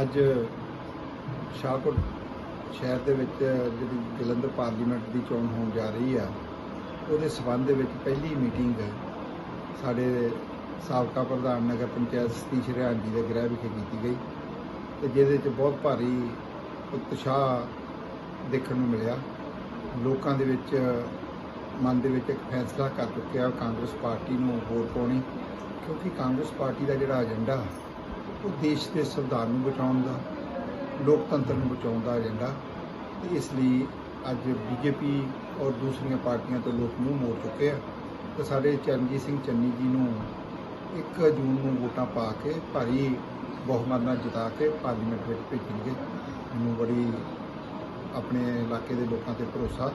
ਅੱਜ ਸ਼ਾਹਕੋਟ ਸ਼ਹਿਰ ਦੇ ਵਿੱਚ ਜਿਹੜੀ ਜਲੰਧਰ ਪਾਰਲੀਮੈਂਟ ਦੀ ਚੋਣ ਹੋਣ ਜਾ ਰਹੀ ਆ, ਉਹਦੇ ਸਬੰਧ ਦੇ ਵਿੱਚ ਪਹਿਲੀ ਮੀਟਿੰਗ ਸਾਡੇ ਸਾਬਕਾ ਪ੍ਰਧਾਨ ਨਗਰ ਪੰਚਾਇਤ ਸਤੀਸ਼ ਰਿਆਣ ਜੀ ਦੇ ਗ੍ਰਹਿ ਵਿਖੇ ਕੀਤੀ ਗਈ ਤੇ ਜਿਹਦੇ ਵਿੱਚ ਬਹੁਤ ਭਾਰੀ ਉਤਸ਼ਾਹ ਦੇਖਣ ਨੂੰ ਮਿਲਿਆ। ਲੋਕਾਂ ਦੇ ਵਿੱਚ, ਮਨ ਦੇ ਵਿੱਚ ਇੱਕ ਫੈਸਲਾ ਕਰ ਚੁੱਕਿਆ ਕਾਂਗਰਸ ਪਾਰਟੀ ਨੂੰ ਵੋਟ ਪਾਉਣੀ, ਕਿਉਂਕਿ ਕਾਂਗਰਸ ਪਾਰਟੀ ਦਾ ਜਿਹੜਾ ਏਜੰਡਾ ਉਹ ਦੇਸ਼ ਦੇ ਸੰਵਿਧਾਨ ਨੂੰ ਬਚਾਉਣ ਦਾ, ਲੋਕਤੰਤਰ ਨੂੰ ਬਚਾਉਣ ਦਾ ਏਜੰਡਾ ਤੇ ਇਸ ਲਈ ਅੱਜ ਬੀਜੇਪੀ ਔਰ ਦੂਸਰੀਆਂ ਪਾਰਟੀਆਂ ਤੋਂ ਲੋਕ ਮੂੰਹ ਮੋੜ ਚੁੱਕੇ ਆ। ਤੇ ਸਾਡੇ ਚਰਨਜੀਤ ਸਿੰਘ ਚੰਨੀ ਜੀ ਨੂੰ 1 ਜੂਨ ਨੂੰ ਵੋਟਾਂ ਪਾ ਕੇ ਭਾਰੀ ਬਹੁਮਤ ਨਾਲ ਜਿਤਾ ਕੇ ਪਾਰਲੀਮੈਂਟ ਵਿੱਚ ਭੇਜਣਗੇ। ਮੈਨੂੰ ਬੜੀ ਆਪਣੇ ਇਲਾਕੇ ਦੇ ਲੋਕਾਂ ਤੇ ਭਰੋਸਾ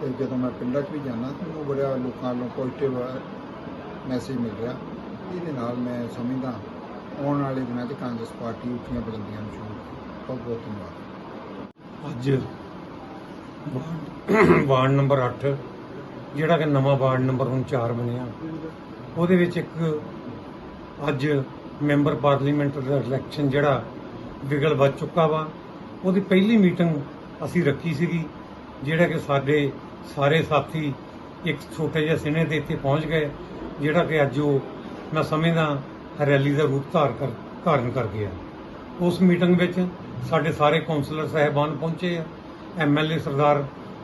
ਤੇ ਜਦੋਂ ਮੈਂ ਪਿੰਡਾਂ 'ਚ ਵੀ ਜਾਂਦਾ ਤਾਂ ਮੈਨੂੰ ਬੜਾ ਲੋਕਾਂ ਵੱਲੋਂ ਪੋਜ਼ਿਟਿਵ ਮੈਸੇਜ ਮਿਲ ਰਿਹਾ। ਇਹਦੇ ਨਾਲ ਮੈਂ ਸਮਝਦਾ ਆਉਣ ਵਾਲੇ ਦਿਨਾਂ 'ਚ ਕਾਂਗਰਸ ਪਾਰਟੀ ਉੱਚੀਆਂ ਬੁਲੰਦੀਆਂ ਨੂੰ ਛੂਹੇਗੀ ਬਹੁਤ ਬਹੁਤ ਧੰਨਵਾਦ। ਅੱਜ ਵਾਰਡ- ਨੰਬਰ 8 ਜਿਹੜਾ ਕਿ ਨਵਾਂ ਵਾਰਡ ਨੰਬਰ ਹੁਣ 4 ਬਣਿਆ, ਉਹਦੇ ਵਿੱਚ ਇੱਕ ਅੱਜ ਮੈਂਬਰ ਪਾਰਲੀਮੈਂਟ ਦਾ ਇਲੈਕਸ਼ਨ ਜਿਹੜਾ ਵਿਗਲ ਵੱਜ ਚੁੱਕਾ ਵਾ। ਉਹਦੀ ਪਹਿਲੀ ਮੀਟਿੰਗ ਅਸੀਂ ਰੱਖੀ ਸੀਗੀ, ਜਿਹੜਾ ਕਿ ਸਾਡੇ ਸਾਰੇ ਸਾਥੀ ਇੱਕ ਛੋਟੇ ਜਿਹੇ ਸਿਨੇ 'ਤੇ ਇੱਥੇ ਪਹੁੰਚ ਗਏ, ਜਿਹੜਾ ਕਿ ਅੱਜ ਉਹ ਮੈਂ ਸਮਝਦਾ ਰੈਲੀ ਦਾ ਰੂਪ ਧਾਰ ਕਰ, ਧਾਰਨ ਕਰ ਗਿਆ। ਉਸ ਮੀਟਿੰਗ ਵਿੱਚ ਸਾਡੇ ਸਾਰੇ ਕੌਂਸਲਰ ਸਾਹਿਬਾਨ ਪਹੁੰਚੇ ਆ। ਐਮਐਲਏ ਸਰਦਾਰ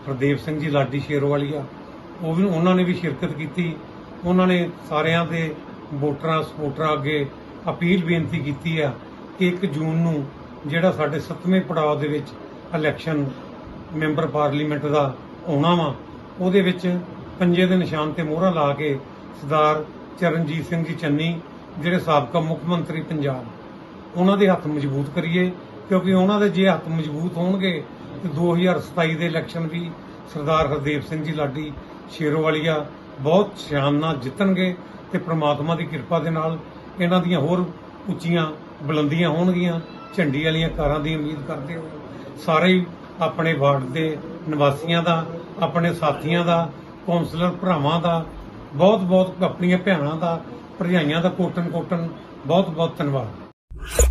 ਹਰਦੇਵ ਸਿੰਘ ਜੀ ਲਾਡੀ ਸ਼ੇਰਵਾਲੀਆ, ਉਹ ਵੀ, ਉਹਨਾਂ ਨੇ ਵੀ ਸ਼ਿਰਕਤ ਕੀਤੀ। ਉਹਨਾਂ ਨੇ ਸਾਰਿਆਂ ਦੇ ਵੋਟਰਾਂ ਸਪੋਰਟਰਾਂ ਅੱਗੇ ਅਪੀਲ ਬੇਨਤੀ ਕੀਤੀ ਆ ਕਿ 1 ਜੂਨ ਨੂੰ ਜਿਹੜਾ ਸਾਡੇ 7ਵੇਂ ਪੜਾਅ ਦੇ ਵਿੱਚ ਇਲੈਕਸ਼ਨ ਮੈਂਬਰ ਪਾਰਲੀਮੈਂਟ ਦਾ ਆਉਣਾ ਵਾ, ਉਹਦੇ ਵਿੱਚ ਪੰਜੇ ਦੇ ਨਿਸ਼ਾਨ ਤੇ ਮੋਹਰਾਂ ਲਾ ਕੇ ਸਰਦਾਰ ਚਰਨਜੀਤ ਸਿੰਘ ਜੀ ਚੰਨੀ ਜਿਹੜੇ ਸਾਬਕਾ ਮੁੱਖ ਮੰਤਰੀ ਪੰਜਾਬ, ਉਹਨਾਂ ਦੇ ਹੱਥ ਮਜ਼ਬੂਤ ਕਰੀਏ, ਕਿਉਂਕਿ ਉਹਨਾਂ ਦੇ ਜੇ ਹੱਥ ਮਜ਼ਬੂਤ ਹੋਣਗੇ, ਤੇ 2027 ਦੇ ਇਲੈਕਸ਼ਨ ਵੀ ਸਰਦਾਰ ਹਰਦੇਵ ਸਿੰਘ ਜੀ ਲਾਡੀ ਸ਼ੇਰੋਵਾਲੀਆ ਬਹੁਤ ਸ਼ਾਨ ਨਾਲ ਜਿੱਤਣਗੇ ਤੇ ਪ੍ਰਮਾਤਮਾ ਦੀ ਕਿਰਪਾ ਦੇ ਨਾਲ ਇਹਨਾਂ ਦੀਆਂ ਹੋਰ ਉੱਚੀਆਂ ਬੁਲੰਦੀਆਂ ਹੋਣਗੀਆਂ, ਝੰਡੀ ਵਾਲੀਆਂ ਕਾਰਾਂ ਦੀ ਉਮੀਦ ਕਰਦੇ ਹੋ ਸਾਰੇ ਹੀ ਆਪਣੇ ਵਾਰਡ ਦੇ ਨਿਵਾਸੀਆਂ ਦਾ, ਆਪਣੇ ਸਾਥੀਆਂ ਦਾ, ਕੌਂਸਲਰ ਭਰਾਵਾਂ ਦਾ ਬਹੁਤ ਬਹੁਤ ਆਪਣੀਆਂ ਭੈਣਾਂ ਦਾ ਭਰਜਾਈਆਂ ਦਾ ਕੋਟਨ ਕੋਟਨ ਬਹੁਤ ਬਹੁਤ ਧੰਨਵਾਦ।